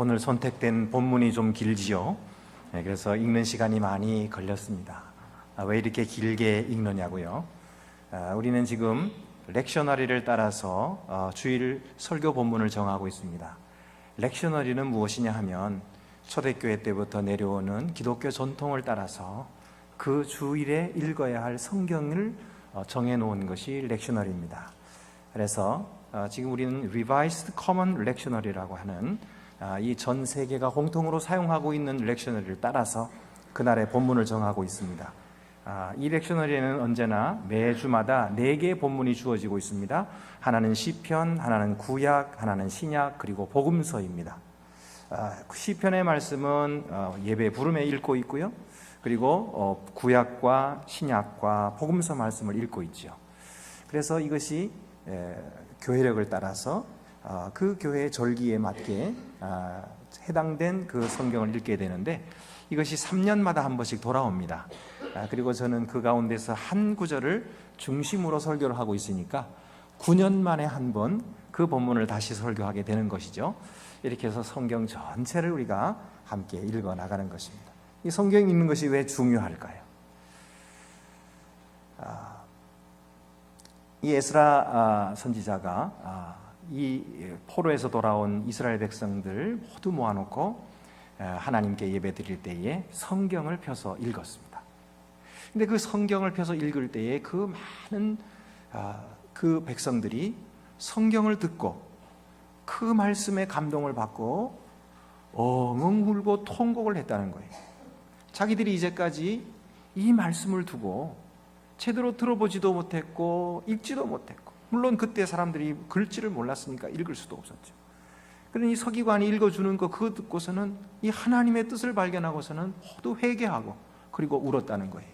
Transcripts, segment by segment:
오늘 선택된 본문이 좀 길지요. 네, 그래서 읽는 시간이 많이 걸렸습니다. 아, 왜 이렇게 길게 읽느냐고요? 아, 우리는 지금 렉셔너리를 따라서 어, 주일 설교 본문을 정하고 있습니다. 렉셔너리는 무엇이냐 하면 초대교회 때부터 내려오는 기독교 전통을 따라서 그 주일에 읽어야 할 성경을 어, 정해 놓은 것이 렉셔너리입니다. 그래서 어, 지금 우리는 Revised Common Lectionary라고 하는 아, 이 전 세계가 공통으로 사용하고 있는 렉셔너리를 따라서 그날의 본문을 정하고 있습니다. 아, 이 렉셔너리에는 언제나 매주마다 네 개의 본문이 주어지고 있습니다. 하나는 시편, 하나는 구약, 하나는 신약, 그리고 복음서입니다. 아, 시편의 말씀은 어, 예배 부름에 읽고 있고요. 그리고 어, 구약과 신약과 복음서 말씀을 읽고 있죠. 그래서 이것이 에, 교회력을 따라서 아, 그 교회의 절기에 맞게 아, 해당된 그 성경을 읽게 되는데 이것이 3년마다 한 번씩 돌아옵니다. 아, 그리고 저는 그 가운데서 한 구절을 중심으로 설교를 하고 있으니까 9년 만에 한 번 그 본문을 다시 설교하게 되는 것이죠. 이렇게 해서 성경 전체를 우리가 함께 읽어 나가는 것입니다. 이 성경 읽는 것이 왜 중요할까요? 아, 이 에스라 아, 선지자가 아, 이 포로에서 돌아온 이스라엘 백성들 모두 모아놓고 아, 하나님께 예배드릴 때에 성경을 펴서 읽었습니다. 근데 그 성경을 펴서 읽을 때에 그 많은 아, 그 백성들이 성경을 듣고 그 말씀에 감동을 받고 엉엉 울고 통곡을 했다는 거예요. 자기들이 이제까지 이 말씀을 두고 제대로 들어보지도 못했고 읽지도 못했고 물론 그때 사람들이 글씨를 몰랐으니까 읽을 수도 없었죠. 그러니 서기관이 읽어주는 거 그거 듣고서는 이 하나님의 뜻을 발견하고서는 모두 회개하고 그리고 울었다는 거예요.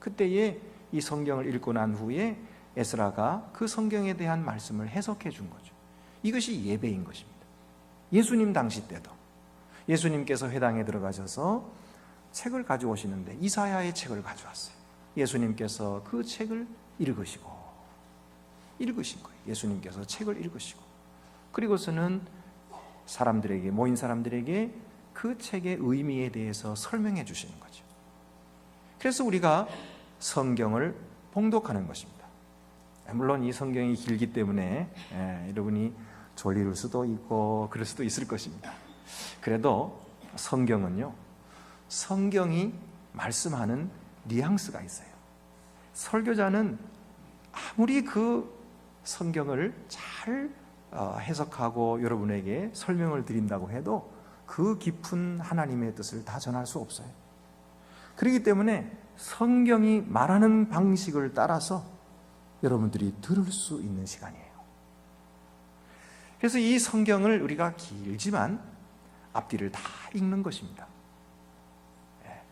그때에 이 성경을 읽고 난 후에 에스라가 그 성경에 대한 말씀을 해석해 준 거죠. 이것이 예배인 것입니다. 예수님 당시 때도 예수님께서 회당에 들어가셔서 책을 가져오시는데 이사야의 책을 가져왔어요. 예수님께서 그 책을 읽으시고 읽으신 거예요. 예수님께서 책을 읽으시고 그리고서는 사람들에게 모인 사람들에게 그 책의 의미에 대해서 설명해 주시는 거죠. 그래서 우리가 성경을 봉독하는 것입니다. 물론 이 성경이 길기 때문에 예, 여러분이 졸릴 수도 있고 그럴 수도 있을 것입니다. 그래도 성경은요, 성경이 말씀하는 뉘앙스가 있어요. 설교자는 아무리 그 성경을 잘 어, 해석하고 여러분에게 설명을 드린다고 해도 그 깊은 하나님의 뜻을 다 전할 수 없어요. 그렇기 때문에 성경이 말하는 방식을 따라서 여러분들이 들을 수 있는 시간이에요. 그래서 이 성경을 우리가 길지만 앞뒤를 다 읽는 것입니다. 예.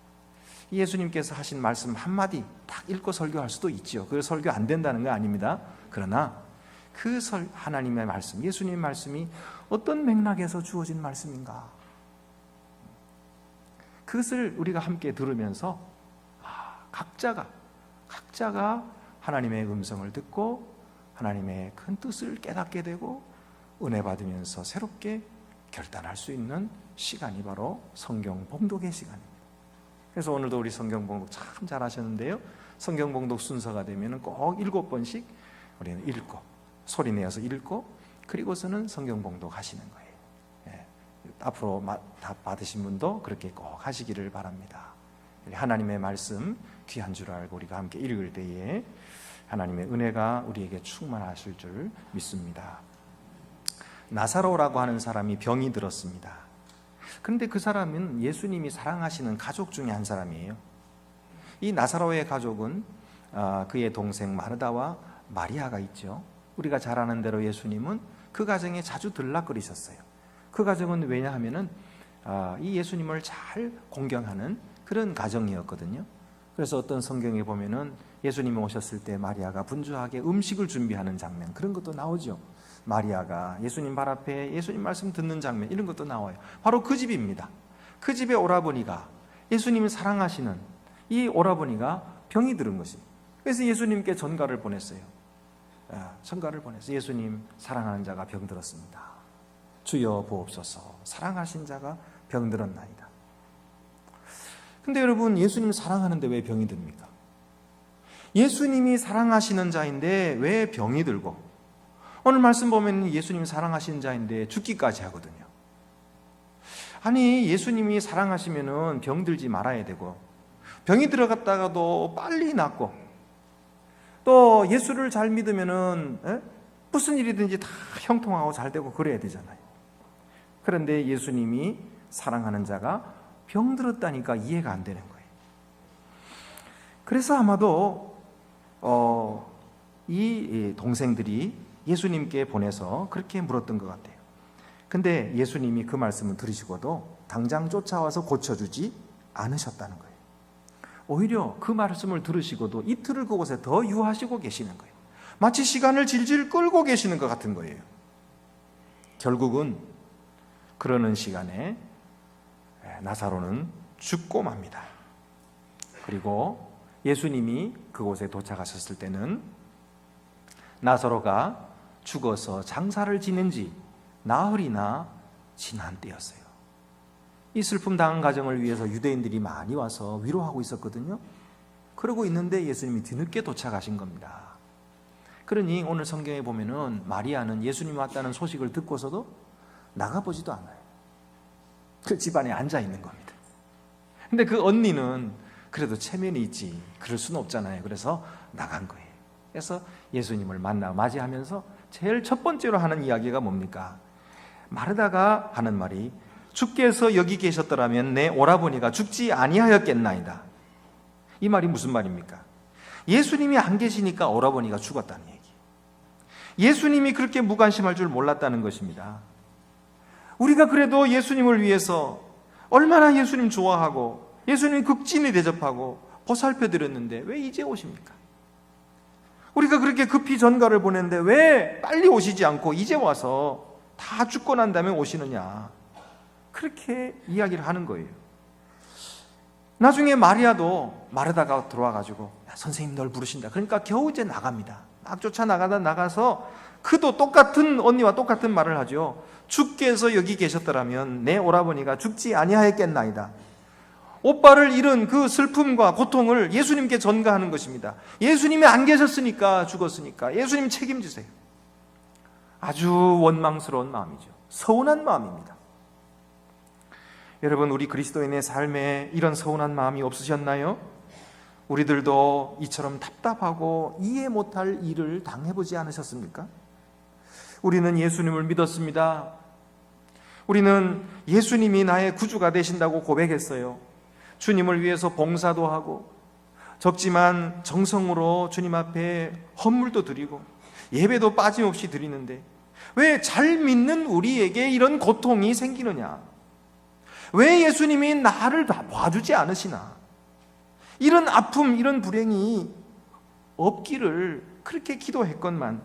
예수님께서 하신 말씀 한마디 딱 읽고 설교할 수도 있지요. 그 설교 안 된다는 거 아닙니다. 그러나 그 설, 하나님의 말씀, 예수님의 말씀이 어떤 맥락에서 주어진 말씀인가? 그것을 우리가 함께 들으면서 아, 각자가 각자가 하나님의 음성을 듣고 하나님의 큰 뜻을 깨닫게 되고 은혜 받으면서 새롭게 결단할 수 있는 시간이 바로 성경 봉독의 시간입니다. 그래서 오늘도 우리 성경 봉독 참 잘하셨는데요. 성경 봉독 순서가 되면 꼭 일곱 번씩 우리는 읽고 소리 내어서 읽고 그리고서는 성경 봉독 하시는 거예요. 예. 앞으로 다 받으신 분도 그렇게 꼭 하시기를 바랍니다. 하나님의 말씀 귀한 줄 알고 우리가 함께 읽을 때에 하나님의 은혜가 우리에게 충만하실 줄 믿습니다. 나사로라고 하는 사람이 병이 들었습니다. 그런데 그 사람은 예수님이 사랑하시는 가족 중에 한 사람이에요. 이 나사로의 가족은 아, 그의 동생 마르다와 마리아가 있죠. 우리가 잘 아는 대로 예수님은 그 가정에 자주 들락거리셨어요. 그 가정은 왜냐하면은 아, 이 예수님을 잘 공경하는 그런 가정이었거든요. 그래서 어떤 성경에 보면은 예수님이 오셨을 때 마리아가 분주하게 음식을 준비하는 장면 그런 것도 나오죠. 마리아가 예수님 발 앞에 예수님 말씀 듣는 장면 이런 것도 나와요. 바로 그 집입니다. 그 집의 오라버니가 예수님을 사랑하시는 이 오라버니가 병이 들은 것입니다. 그래서 예수님께 전가를 보냈어요. 아, 전가를 보내서 예수님 사랑하는 자가 병들었습니다. 주여 보옵소서 사랑하신 자가 병들었나이다. 근데 여러분 예수님 사랑하는데 왜 병이 듭니까? 예수님이 사랑하시는 자인데 왜 병이 들고 오늘 말씀 보면 예수님이 사랑하시는 자인데 죽기까지 하거든요. 아니 예수님이 사랑하시면은 병들지 말아야 되고 병이 들어갔다가도 빨리 낫고 또 예수를 잘 믿으면은 에? 무슨 일이든지 다 형통하고 잘 되고 그래야 되잖아요. 그런데 예수님이 사랑하는 자가 병들었다니까 이해가 안 되는 거예요. 그래서 아마도 어, 이 동생들이 예수님께 보내서 그렇게 물었던 것 같아요. 근데 예수님이 그 말씀을 들으시고도 당장 쫓아와서 고쳐주지 않으셨다는 거예요. 오히려 그 말씀을 들으시고도 이틀을 그곳에 더 유하시고 계시는 거예요. 마치 시간을 질질 끌고 계시는 것 같은 거예요. 결국은 그러는 시간에 나사로는 죽고 맙니다. 그리고 예수님이 그곳에 도착하셨을 때는 나사로가 죽어서 장사를 지낸 지 나흘이나 지난 때였어요. 이 슬픔 당한 가정을 위해서 유대인들이 많이 와서 위로하고 있었거든요. 그러고 있는데 예수님이 뒤늦게 도착하신 겁니다. 그러니 오늘 성경에 보면은 마리아는 예수님 왔다는 소식을 듣고서도 나가보지도 않아요. 그 집안에 앉아 있는 겁니다. 근데 그 언니는 그래도 체면이 있지. 그럴 수는 없잖아요. 그래서 나간 거예요. 그래서 예수님을 만나 맞이하면서 제일 첫 번째로 하는 이야기가 뭡니까? 마르다가 하는 말이 주께서 여기 계셨더라면 내 오라버니가 죽지 아니하였겠나이다. 이 말이 무슨 말입니까? 예수님이 안 계시니까 오라버니가 죽었다는 얘기. 예수님이 그렇게 무관심할 줄 몰랐다는 것입니다. 우리가 그래도 예수님을 위해서 얼마나 예수님 좋아하고 예수님 극진히 대접하고 보살펴 드렸는데 왜 이제 오십니까? 우리가 그렇게 급히 전가를 보냈는데 왜 빨리 오시지 않고 이제 와서 다 죽고 난 다음에 오시느냐? 그렇게 이야기를 하는 거예요. 나중에 마리아도 마르다가 들어와 가지고 선생님 널 부르신다. 그러니까 겨우 이제 나갑니다. 막 쫓아 나가다 나가서 그도 똑같은 언니와 똑같은 말을 하죠. 주께서 여기 계셨더라면 내 오라버니가 죽지 아니하였겠나이다. 오빠를 잃은 그 슬픔과 고통을 예수님께 전가하는 것입니다. 예수님이 안 계셨으니까 죽었으니까 예수님 책임지세요. 아주 원망스러운 마음이죠. 서운한 마음입니다. 여러분, 우리 그리스도인의 삶에 이런 서운한 마음이 없으셨나요? 우리들도 이처럼 답답하고 이해 못할 일을 당해보지 않으셨습니까? 우리는 예수님을 믿었습니다. 우리는 예수님이 나의 구주가 되신다고 고백했어요. 주님을 위해서 봉사도 하고 적지만 정성으로 주님 앞에 헌물도 드리고 예배도 빠짐없이 드리는데 왜 잘 믿는 우리에게 이런 고통이 생기느냐? 왜 예수님이 나를 봐주지 않으시나? 이런 아픔, 이런 불행이 없기를 그렇게 기도했건만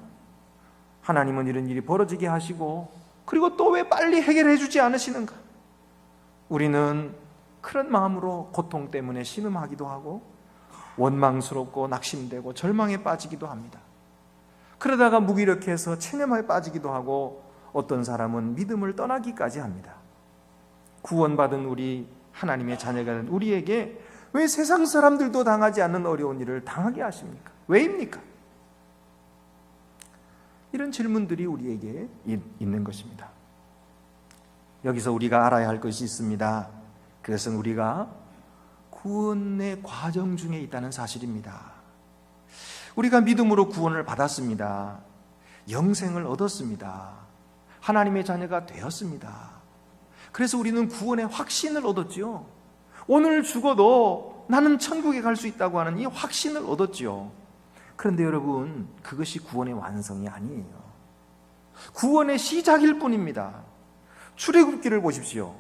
하나님은 이런 일이 벌어지게 하시고 그리고 또 왜 빨리 해결해 주지 않으시는가? 우리는 그런 마음으로 고통 때문에 신음하기도 하고 원망스럽고 낙심되고 절망에 빠지기도 합니다. 그러다가 무기력해서 체념에 빠지기도 하고 어떤 사람은 믿음을 떠나기까지 합니다. 구원받은 우리 하나님의 자녀가 된 우리에게 왜 세상 사람들도 당하지 않는 어려운 일을 당하게 하십니까? 왜입니까? 이런 질문들이 우리에게 있는 것입니다. 여기서 우리가 알아야 할 것이 있습니다. 그것은 우리가 구원의 과정 중에 있다는 사실입니다. 우리가 믿음으로 구원을 받았습니다. 영생을 얻었습니다. 하나님의 자녀가 되었습니다. 그래서 우리는 구원의 확신을 얻었지요. 오늘 죽어도 나는 천국에 갈 수 있다고 하는 이 확신을 얻었지요. 그런데 여러분, 그것이 구원의 완성이 아니에요. 구원의 시작일 뿐입니다. 출애굽기를 보십시오.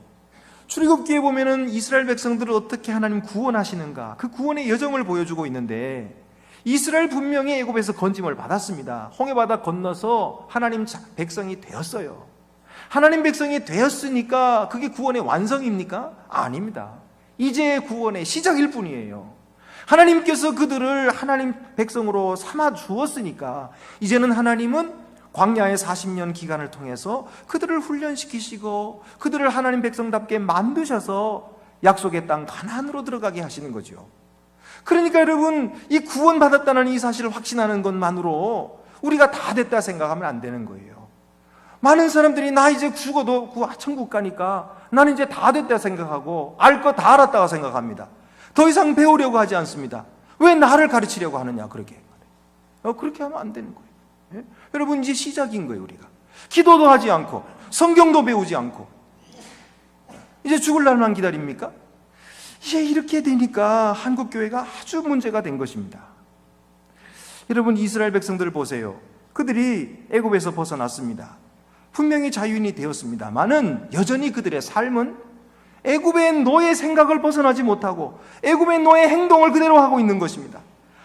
출애굽기에 보면은 이스라엘 백성들을 어떻게 하나님 구원하시는가 그 구원의 여정을 보여주고 있는데 이스라엘 분명히 애굽에서 건짐을 받았습니다. 홍해 바다 건너서 하나님 백성이 되었어요. 하나님 백성이 되었으니까 그게 구원의 완성입니까? 아닙니다. 이제 구원의 시작일 뿐이에요. 하나님께서 그들을 하나님 백성으로 삼아 주었으니까 이제는 하나님은 광야의 40년 기간을 통해서 그들을 훈련시키시고 그들을 하나님 백성답게 만드셔서 약속의 땅 가나안으로 들어가게 하시는 거죠. 그러니까 여러분 이 구원받았다는 이 사실을 확신하는 것만으로 우리가 다 됐다 생각하면 안 되는 거예요. 많은 사람들이 나 이제 죽어도 구- 천국 가니까 나는 이제 다 됐다 생각하고 알 거 다 알았다고 생각합니다. 더 이상 배우려고 하지 않습니다. 왜 나를 가르치려고 하느냐 그렇게 어, 그렇게 하면 안 되는 거예요. 예? 여러분 이제 시작인 거예요 우리가 기도도 하지 않고 성경도 배우지 않고 이제 죽을 날만 기다립니까? 이제 이렇게 되니까 한국 교회가 아주 문제가 된 것입니다. 여러분 이스라엘 백성들을 보세요. 그들이 애굽에서 벗어났습니다. 분명히 자유인이 되었습니다만은 여전히 그들의 삶은 애굽의 노예 생각을 벗어나지 못하고 애굽의 노예 행동을 그대로 하고 있는 것입니다.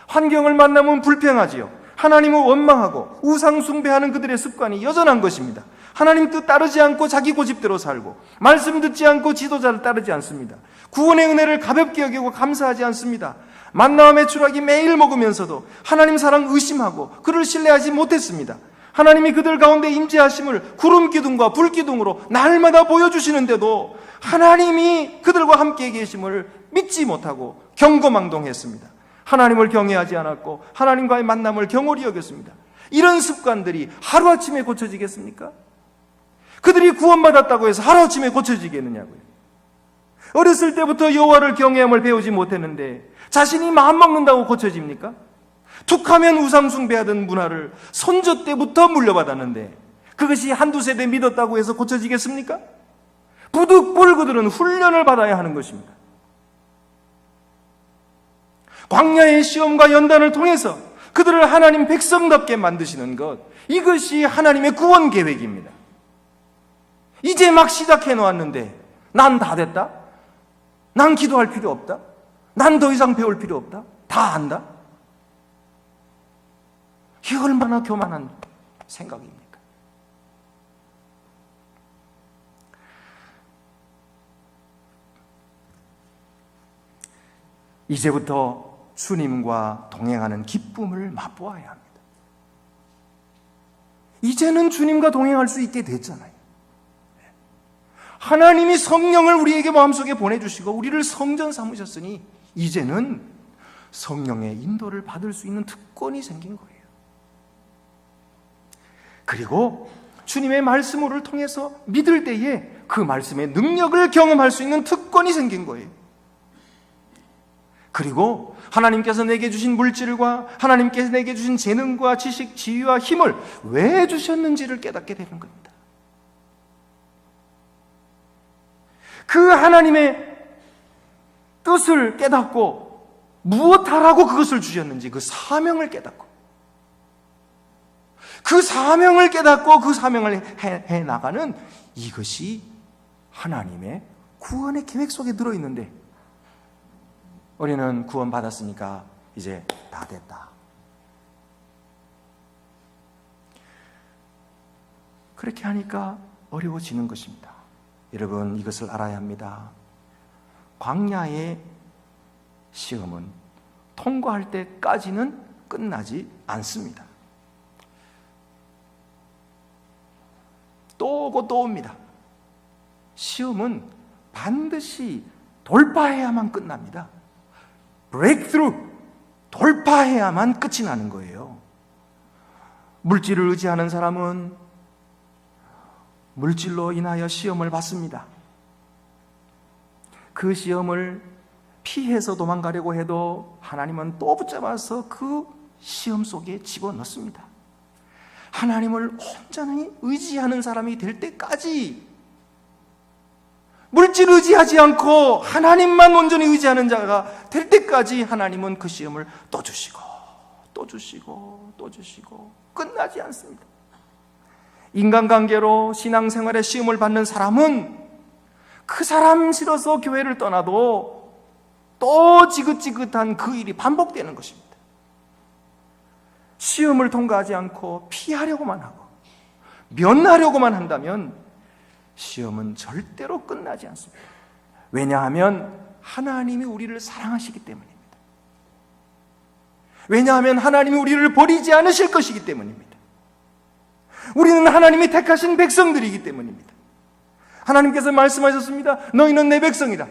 환경을 만나면 불평하지요. 하나님을 원망하고 우상 숭배하는 그들의 습관이 여전한 것입니다. 하나님 뜻 따르지 않고 자기 고집대로 살고 말씀 듣지 않고 지도자를 따르지 않습니다. 구원의 은혜를 가볍게 여기고 감사하지 않습니다. 만나와 매출하기 매일 먹으면서도 하나님 사랑 의심하고 그를 신뢰하지 못했습니다. 하나님이 그들 가운데 임재하심을 구름 기둥과 불 기둥으로 날마다 보여주시는데도 하나님이 그들과 함께 계심을 믿지 못하고 경거망동했습니다. 하나님을 경외하지 않았고 하나님과의 만남을 경홀히 여겼습니다. 이런 습관들이 하루아침에 고쳐지겠습니까? 그들이 구원받았다고 해서 하루아침에 고쳐지겠느냐고요. 어렸을 때부터 여호와를 경외함을 배우지 못했는데 자신이 마음 먹는다고 고쳐집니까? 툭하면 우상 숭배하던 문화를 손조 때부터 물려받았는데 그것이 한두 세대 믿었다고 해서 고쳐지겠습니까? 부득불 그들은 훈련을 받아야 하는 것입니다. 광야의 시험과 연단을 통해서 그들을 하나님 백성답게 만드시는 것 이것이 하나님의 구원 계획입니다. 이제 막 시작해 놓았는데 난 다 됐다? 난 기도할 필요 없다? 난 더 이상 배울 필요 없다? 다 안다? 이 얼마나 교만한 생각입니까? 이제부터 주님과 동행하는 기쁨을 맛보아야 합니다. 이제는 주님과 동행할 수 있게 됐잖아요. 하나님이 성령을 우리에게 마음속에 보내주시고 우리를 성전 삼으셨으니 이제는 성령의 인도를 받을 수 있는 특권이 생긴 거예요. 그리고 주님의 말씀을 통해서 믿을 때에 그 말씀의 능력을 경험할 수 있는 특권이 생긴 거예요. 그리고 하나님께서 내게 주신 물질과 하나님께서 내게 주신 재능과 지식, 지위와 힘을 왜 주셨는지를 깨닫게 되는 겁니다. 그 하나님의 뜻을 깨닫고 무엇하라고 그것을 주셨는지 그 사명을 깨닫고 그 사명을 깨닫고 그 사명을 해, 해 나가는 이것이 하나님의 구원의 계획 속에 들어 있는데 우리는 구원 받았으니까 이제 다 됐다. 그렇게 하니까 어려워지는 것입니다. 여러분 이것을 알아야 합니다. 광야의 시험은 통과할 때까지는 끝나지 않습니다. 또 오고 또 옵니다. 시험은 반드시 돌파해야만 끝납니다. 브레이크트루 돌파해야만 끝이 나는 거예요. 물질을 의지하는 사람은 물질로 인하여 시험을 받습니다. 그 시험을 피해서 도망가려고 해도 하나님은 또 붙잡아서 그 시험 속에 집어넣습니다. 하나님을 온전히 의지하는 사람이 될 때까지 물질 의지하지 않고 하나님만 온전히 의지하는 자가 될 때까지 하나님은 그 시험을 또 주시고 또 주시고 또 주시고 끝나지 않습니다. 인간관계로 신앙생활의 시험을 받는 사람은 그 사람 싫어서 교회를 떠나도 또 지긋지긋한 그 일이 반복되는 것입니다. 시험을 통과하지 않고 피하려고만 하고 면하려고만 한다면 시험은 절대로 끝나지 않습니다. 왜냐하면 하나님이 우리를 사랑하시기 때문입니다. 왜냐하면 하나님이 우리를 버리지 않으실 것이기 때문입니다. 우리는 하나님이 택하신 백성들이기 때문입니다. 하나님께서 말씀하셨습니다. 너희는 내 백성이다.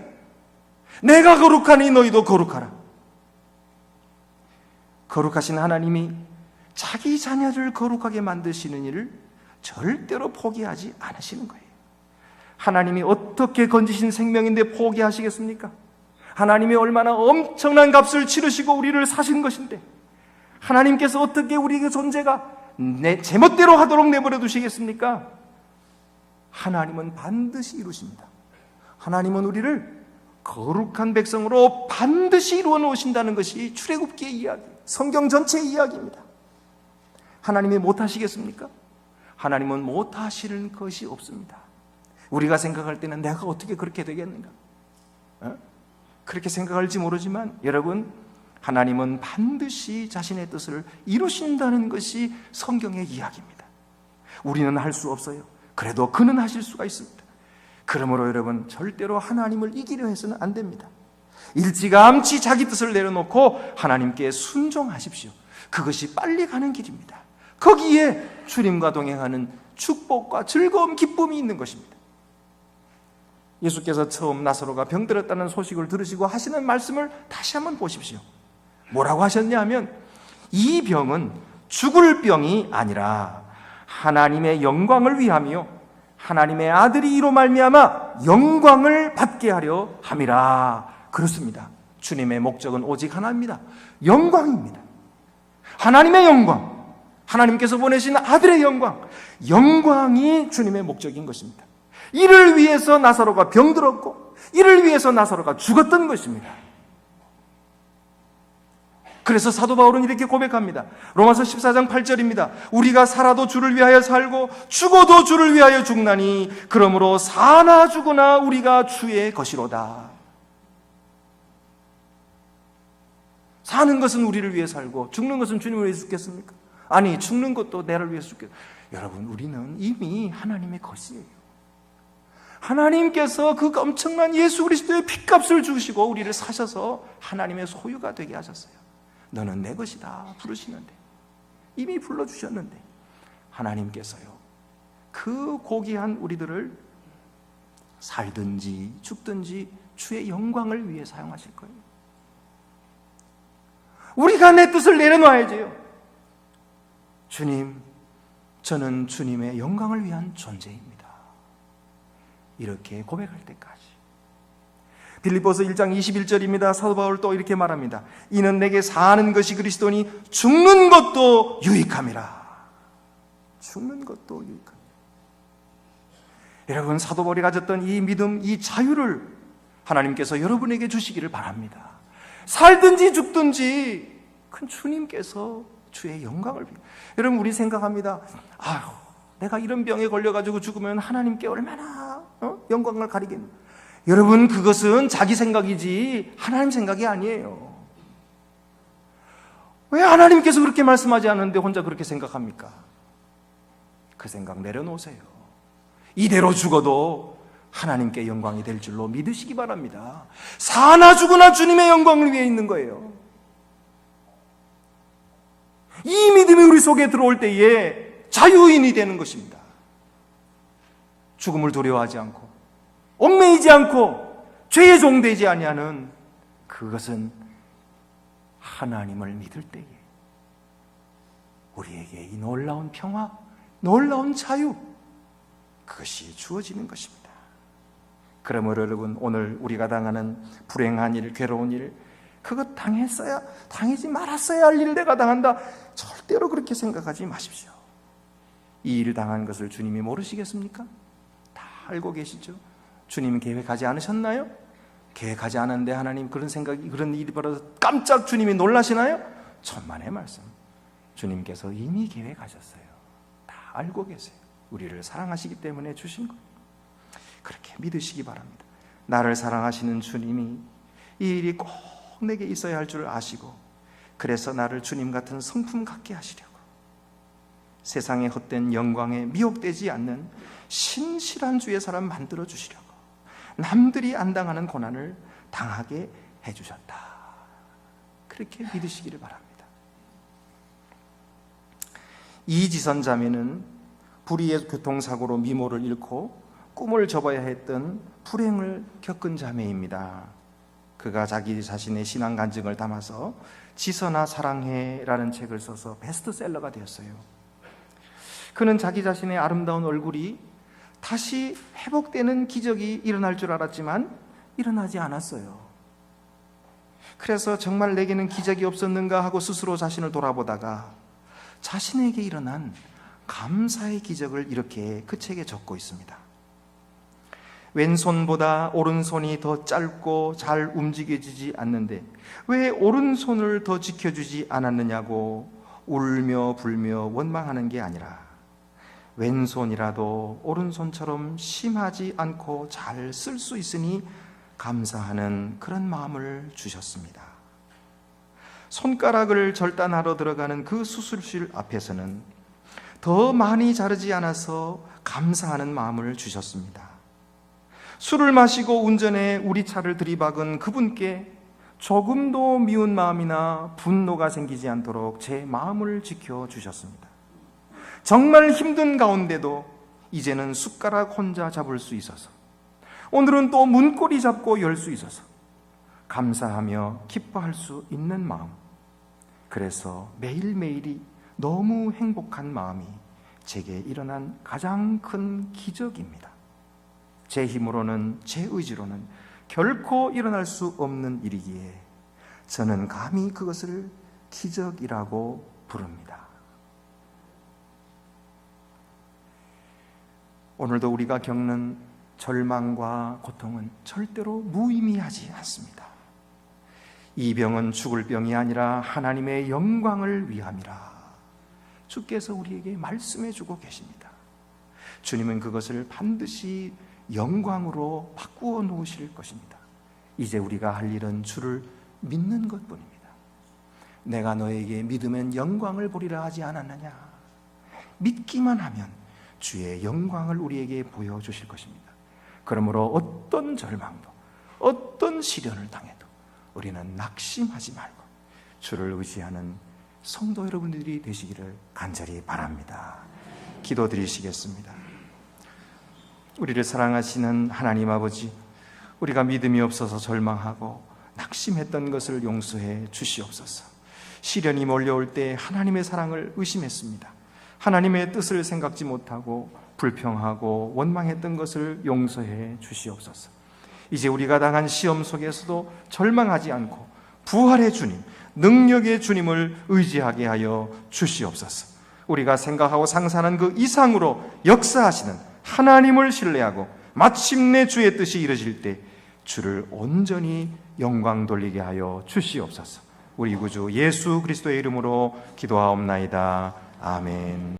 내가 거룩하니 너희도 거룩하라. 거룩하신 하나님이 자기 자녀를 거룩하게 만드시는 일을 절대로 포기하지 않으시는 거예요. 하나님이 어떻게 건지신 생명인데 포기하시겠습니까? 하나님이 얼마나 엄청난 값을 치르시고 우리를 사신 것인데 하나님께서 어떻게 우리의 존재가 내 제멋대로 하도록 내버려 두시겠습니까? 하나님은 반드시 이루십니다. 하나님은 우리를 거룩한 백성으로 반드시 이루어 놓으신다는 것이 출애굽기의 이야기, 성경 전체의 이야기입니다. 하나님이 못하시겠습니까? 하나님은 못하시는 것이 없습니다. 우리가 생각할 때는 내가 어떻게 그렇게 되겠는가? 어? 그렇게 생각할지 모르지만 여러분 하나님은 반드시 자신의 뜻을 이루신다는 것이 성경의 이야기입니다. 우리는 할 수 없어요. 그래도 그는 하실 수가 있습니다. 그러므로 여러분 절대로 하나님을 이기려 해서는 안 됩니다. 일찌감치 자기 뜻을 내려놓고 하나님께 순종하십시오. 그것이 빨리 가는 길입니다. 거기에 주님과 동행하는 축복과 즐거움, 기쁨이 있는 것입니다. 예수께서 처음 나사로가 병들었다는 소식을 들으시고 하시는 말씀을 다시 한번 보십시오. 뭐라고 하셨냐 하면 이 병은 죽을 병이 아니라 하나님의 영광을 위하며 하나님의 아들이 이로 말미암아 영광을 받게 하려 함이라 그렇습니다. 주님의 목적은 오직 하나입니다. 영광입니다. 하나님의 영광, 하나님께서 보내신 아들의 영광, 영광이 주님의 목적인 것입니다. 이를 위해서 나사로가 병들었고, 이를 위해서 나사로가 죽었던 것입니다. 그래서 사도 바울은 이렇게 고백합니다. 로마서 14장 8절입니다. 우리가 살아도 주를 위하여 살고 죽어도 주를 위하여 죽나니 그러므로 사나 죽으나 우리가 주의 것이로다. 사는 것은 우리를 위해 살고 죽는 것은 주님을 위해 죽겠습니까? 아니 죽는 것도 나를 위해 죽겠. 여러분 우리는 이미 하나님의 것이에요. 하나님께서 그 엄청난 예수 그리스도의 핏값을 주시고 우리를 사셔서 하나님의 소유가 되게 하셨어요. 너는 내 것이다 부르시는데 이미 불러 주셨는데 하나님께서요 그 고귀한 우리들을 살든지 죽든지 주의 영광을 위해 사용하실 거예요. 우리가 내 뜻을 내려놔야지요. 주님, 저는 주님의 영광을 위한 존재입니다. 이렇게 고백할 때까지. 빌립보서 1장 21절입니다. 사도 바울 또 이렇게 말합니다. 이는 내게 사는 것이 그리스도니 죽는 것도 유익함이라. 죽는 것도 유익함. 여러분 사도 바울이 가졌던 이 믿음, 이 자유를 하나님께서 여러분에게 주시기를 바랍니다. 살든지 죽든지 큰 주님께서 주의 영광을 비. 여러분 우리 생각합니다. 아유, 내가 이런 병에 걸려가지고 죽으면 하나님께 얼마나 어? 영광을 가리겠나. 여러분, 그것은 자기 생각이지 하나님 생각이 아니에요. 왜 하나님께서 그렇게 말씀하지 않는데 혼자 그렇게 생각합니까? 그 생각 내려놓으세요. 이대로 죽어도 하나님께 영광이 될 줄로 믿으시기 바랍니다. 사나 죽으나 주님의 영광을 위해 있는 거예요. 이 믿음이 우리 속에 들어올 때에 자유인이 되는 것입니다. 죽음을 두려워하지 않고 얽매이지 않고 죄의 종되지 아니하는 그것은 하나님을 믿을 때에 우리에게 이 놀라운 평화, 놀라운 자유 그것이 주어지는 것입니다. 그러므로 여러분 오늘 우리가 당하는 불행한 일, 괴로운 일 그것 당했어야 당하지 말았어야 할 일을 내가 당한다. 절대로 그렇게 생각하지 마십시오. 이 일을 당한 것을 주님이 모르시겠습니까? 다 알고 계시죠? 주님 계획하지 않으셨나요? 계획하지 않은데 하나님 그런 생각이 그런 일이 벌어서 깜짝 주님이 놀라시나요? 천만의 말씀. 주님께서 이미 계획하셨어요. 다 알고 계세요. 우리를 사랑하시기 때문에 주신 거. 그렇게 믿으시기 바랍니다. 나를 사랑하시는 주님이 이 일이 꼭 내게 있어야 할 줄 아시고 그래서 나를 주님 같은 성품 갖게 하시려고 세상의 헛된 영광에 미혹되지 않는 신실한 주의 사람 만들어 주시려고 남들이 안 당하는 고난을 당하게 해 주셨다. 그렇게 믿으시기를 바랍니다. 이지선 자매는 불의의 교통사고로 미모를 잃고 꿈을 접어야 했던 불행을 겪은 자매입니다. 그가 자기 자신의 신앙 간증을 담아서 지선아 사랑해라는 책을 써서 베스트셀러가 되었어요. 그는 자기 자신의 아름다운 얼굴이 다시 회복되는 기적이 일어날 줄 알았지만 일어나지 않았어요. 그래서 정말 내게는 기적이 없었는가 하고 스스로 자신을 돌아보다가 자신에게 일어난 감사의 기적을 이렇게 그 책에 적고 있습니다. 왼손보다 오른손이 더 짧고 잘 움직여지지 않는데 왜 오른손을 더 지켜주지 않았느냐고 울며 불며 원망하는 게 아니라 왼손이라도 오른손처럼 심하지 않고 잘 쓸 수 있으니 감사하는 그런 마음을 주셨습니다. 손가락을 절단하러 들어가는 그 수술실 앞에서는 더 많이 자르지 않아서 감사하는 마음을 주셨습니다. 술을 마시고 운전해 우리 차를 들이박은 그분께 조금도 미운 마음이나 분노가 생기지 않도록 제 마음을 지켜 주셨습니다. 정말 힘든 가운데도 이제는 숟가락 혼자 잡을 수 있어서 오늘은 또 문고리 잡고 열 수 있어서 감사하며 기뻐할 수 있는 마음. 그래서 매일매일이 너무 행복한 마음이 제게 일어난 가장 큰 기적입니다. 제 힘으로는, 제 의지로는 결코 일어날 수 없는 일이기에 저는 감히 그것을 기적이라고 부릅니다. 오늘도 우리가 겪는 절망과 고통은 절대로 무의미하지 않습니다. 이 병은 죽을 병이 아니라 하나님의 영광을 위함이라. 주께서 우리에게 말씀해 주고 계십니다. 주님은 그것을 반드시 영광으로 바꾸어 놓으실 것입니다. 이제 우리가 할 일은 주를 믿는 것 뿐입니다. 내가 너에게 믿으면 영광을 보리라 하지 않았느냐? 믿기만 하면 주의 영광을 우리에게 보여주실 것입니다. 그러므로 어떤 절망도, 어떤 시련을 당해도 우리는 낙심하지 말고 주를 의지하는 성도 여러분들이 되시기를 간절히 바랍니다. 기도 드리시겠습니다. 우리를 사랑하시는 하나님 아버지, 우리가 믿음이 없어서 절망하고 낙심했던 것을 용서해 주시옵소서. 시련이 몰려올 때 하나님의 사랑을 의심했습니다. 하나님의 뜻을 생각지 못하고 불평하고 원망했던 것을 용서해 주시옵소서. 이제 우리가 당한 시험 속에서도 절망하지 않고 부활의 주님, 능력의 주님을 의지하게 하여 주시옵소서. 우리가 생각하고 상상하는 그 이상으로 역사하시는 하나님을 신뢰하고 마침내 주의 뜻이 이루어질 때 주를 온전히 영광 돌리게 하여 주시옵소서. 우리 구주 예수 그리스도의 이름으로 기도하옵나이다. 아멘.